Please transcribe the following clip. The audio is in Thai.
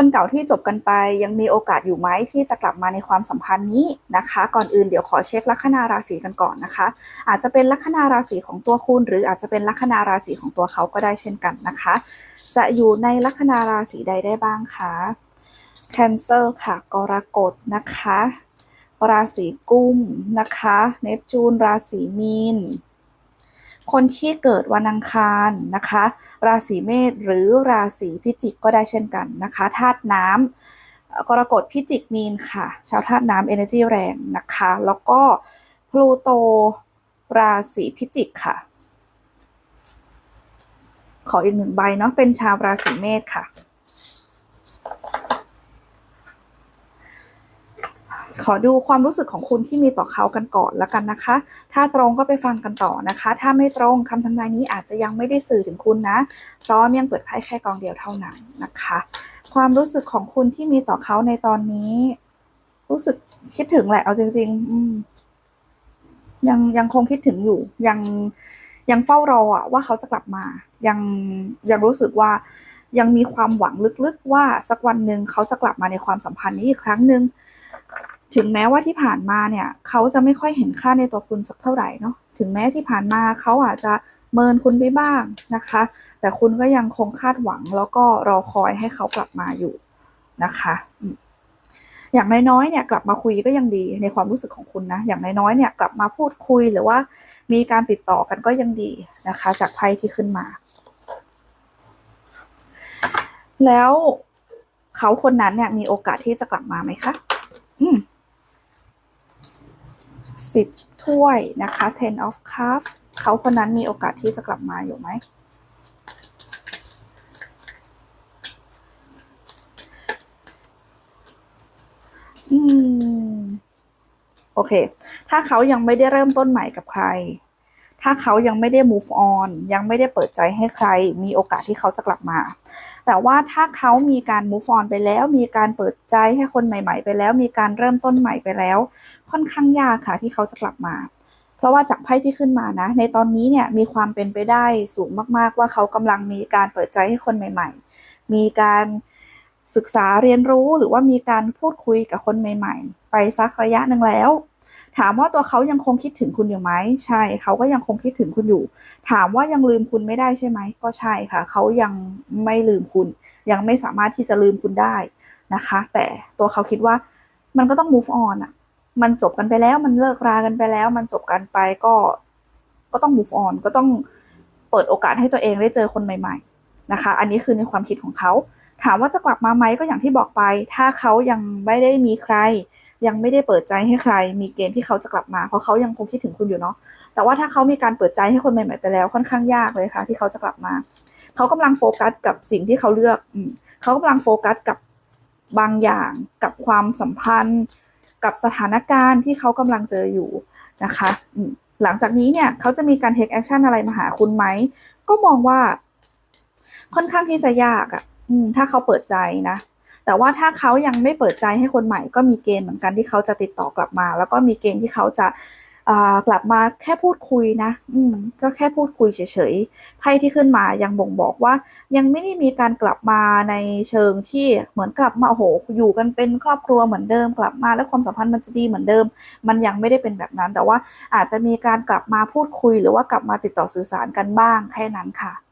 คนเก่าที่จบกันไปยังมีโอกาสอยู่ไหมที่จะกลับมาในความสัมพันธ์นี้นะคะ ก่อนอื่นเดี๋ยวขอเช็คลัคนาราศีกันก่อนนะคะ อาจจะเป็นลัคนาราศีของตัวคุณ หรืออาจจะเป็นลัคนาราศีของตัวเขาก็ได้เช่นกันนะคะ จะอยู่ในลัคนาราศีใดได้บ้างคะ Cancer ค่ะ กรกฎนะคะ ราศีกุมนะคะ เนปจูน ราศีมีน คนที่เกิดวันอังคารนะคะ ราศีเมษหรือราศีพิจิกก็ได้เช่นกันนะคะธาตุน้ำเอ่อกรกฎพิจิกมีนค่ะ ชาวธาตุน้ำเอเนจีแรงนะคะ แล้วก็พลูโตราศีพิจิกค่ะ ขออีกหนึ่งใบเนาะเป็นชาวราศีเมษค่ะ ขอดูความรู้สึกของคุณที่มีต่อเขากันก่อนแล้วกันนะคะ ถ้าตรงก็ไปฟังกันต่อนะคะ ถ้าไม่ตรงคำทำนายนี้อาจจะยังไม่ได้สื่อถึงคุณนะ เพราะยังเปิดไพ่แค่กองเดียวเท่านั้นนะคะ ความรู้สึกของคุณที่มีต่อเขาในตอนนี้ รู้สึกคิดถึงแหละเอาจริง ๆ อืมยังยังคงคิดถึงอยู่ ยังยังเฝ้ารออะว่าเขาจะกลับมา ยังยังรู้สึกว่ายังมีความหวังลึกๆ ว่าสักวันหนึ่งเขาจะกลับมาในความสัมพันธ์นี้อีกครั้งหนึ่ง ถึงแม้ว่าที่ผ่านมาเนี่ยเขาจะไม่ค่อยเห็นค่าในตัวคุณสักเท่าไหร่เนาะถึงแม้ที่ผ่านมาเขาอาจจะเมินคุณไปบ้างนะคะ แต่คุณก็ยังคงคาดหวังแล้วก็รอคอยให้เขากลับมาอยู่นะคะอย่างน้อยๆเนี่ยกลับมาคุยก็ยังดีในความรู้สึกของคุณนะอย่างน้อยๆเนี่ยกลับมาพูดคุยหรือว่ามีการติดต่อกันก็ยังดีนะคะ จากไพ่ที่ขึ้นมา แล้วเขาคนนั้นเนี่ยมีโอกาสที่จะกลับมาไหมคะอืม สิบถ้วยนะคะ ten of cup เขาคนนั้นมีโอกาสที่จะกลับมาอยู่ไหม อืม โอเค ถ้าเขายังไม่ได้เริ่มต้นใหม่กับใคร ถ้าเขายังไม่ได้ move on ยังไม่ได้เปิดใจให้ใคร มีโอกาสที่เขาจะกลับมา แต่ว่าถ้าเขามีการ move on ไปแล้ว มีการเปิดใจให้คนใหม่ ๆ ไปแล้ว มีการเริ่มต้นใหม่ไปแล้ว ค่อนข้างยากค่ะที่เขาจะกลับมา เพราะว่าจากไพ่ที่ขึ้นมานะ ในตอนนี้เนี่ยมีความเป็นไปได้สูงมากๆ ว่าเขากำลังมีการเปิดใจให้คนใหม่ ๆ มีการศึกษาเรียนรู้หรือว่ามีการพูดคุยกับคนใหม่ ๆ ไปสักระยะหนึ่งแล้ว ถามว่าตัวเขายังคงคิดถึงคุณอยู่ไหมใช่เขาก็ยังคงคิดถึงคุณอยู่ ถามว่ายังลืมคุณไม่ได้ใช่ไหมก็ใช่ค่ะ เขายังไม่ลืมคุณ ยังไม่สามารถที่จะลืมคุณได้นะคะ แต่ตัวเขาคิดว่ามันก็ต้อง move on อะ มันจบกันไปแล้วมันเลิกรากันไปแล้ว มันจบกันไปก็ก็ต้อง move on ก็ต้องเปิดโอกาสให้ตัวเองได้เจอคนใหม่ ๆนะคะ อันนี้คือในความคิดของเขา ถามว่าจะกลับมาไหมก็อย่างที่บอกไป ถ้าเขายังไม่ได้มีใคร ยังไม่ได้เปิดใจให้ใคร มีเกณฑ์ที่เขาจะกลับมา เพราะเขายังคงคิดถึงคุณอยู่เนาะแต่ว่าถ้าเขามีการเปิดใจให้คนใหม่ๆไปแล้วค่อนข้างยากเลยค่ะ ที่เขาจะกลับมา เขากำลังโฟกัสกับสิ่งที่เขาเลือกอืเขากำลังโฟกัสกับบางอย่างกับความสัมพันธ์ กับสถานการณ์ที่เขากำลังเจออยู่นะคะอืหลังจากนี้เนี่ยเขาจะมีการ take action อะไรมาหาคุณไหม ก็มองว่าค่อนข้างที่จะยากอะ่ะถ้าเขาเปิดใจนะ แต่ว่าถ้าเขายังไม่เปิดใจให้คนใหม่ก็มีเกณฑ์เหมือนกันที่เขาจะติดต่อกลับมา แล้วก็มีเกณฑ์ที่เขาจะกลับมาแค่พูดคุยนะ อืม ก็แค่พูดคุยเฉยๆ ไพ่ที่ขึ้นมายังบ่งบอกว่า ยังไม่ได้มีการกลับมาในเชิงที่เหมือนกลับมาโอ้โห อยู่กันเป็นครอบครัวเหมือนเดิมกลับมา แล้วความสัมพันธ์มันจะดีเหมือนเดิม มันยังไม่ได้เป็นแบบนั้น แต่ว่าอาจจะมีการกลับมาพูดคุย หรือว่ากลับมาติดต่อสื่อสารกันบ้างแค่นั้นค่ะ